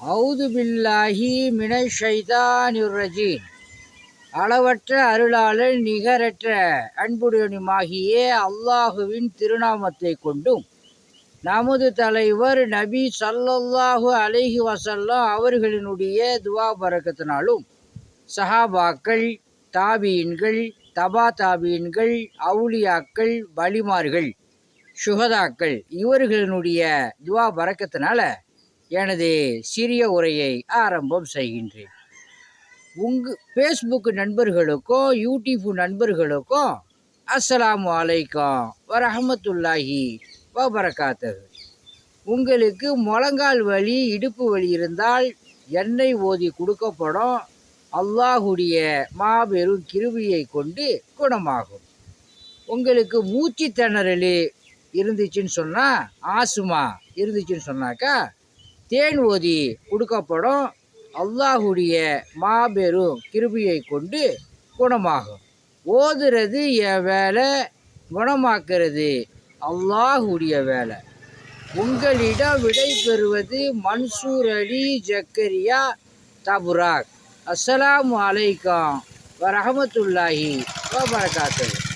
அவுது பில்லாஹி மினை அளவற்ற அருளாளர் நிகரற்ற அன்புடையனுமாகிய அல்லாஹுவின் திருநாமத்தை கொண்டும் நமது தலைவர் நபி சல்லல்லாஹு அலைஹி வசல்லாம் அவர்களினுடைய துவா பறக்கத்தினாலும் சஹாபாக்கள் தாபீன்கள் தபா தாபீன்கள் அவுலியாக்கள் வலிமார்கள் சுகதாக்கள் இவர்களினுடைய துவா பறக்கத்தினால எனது சிறிய உரையை ஆரம்பம் செய்கின்றேன். உங்கள் ஃபேஸ்புக் நண்பர்களுக்கும் யூடியூப் நண்பர்களுக்கும் அஸ்ஸலாமு அலைக்கம் வரஹமத்துல்லாஹி வபரகாத்தது உங்களுக்கு முழங்கால் வலி இடுப்பு வலி இருந்தால் எண்ணெய் ஓதி கொடுக்கப்படும். அல்லாஹுடைய மாபெரும் கிருவியை கொண்டு குணமாகும். உங்களுக்கு மூச்சு திணறல் இருந்துச்சுன்னு சொன்னால் ஆசுமா இருந்துச்சுன்னு சொன்னாக்கா தேன் ஓதி கொடுக்கப்படும் அல்லாஹுடைய மாபெரும் கிருபியை கொண்டு குணமாகும். ஓதுறது என் வேலை குணமாக்குறது அல்லாஹுடைய வேலை. உங்களிடம் விடை பெறுவது மன்சூர் அலி ஜக்கரியா தபுராக். அஸ்ஸலாமு அலைக்கும் வரஹமத்துல்லாஹி வபரகாத்துஹு.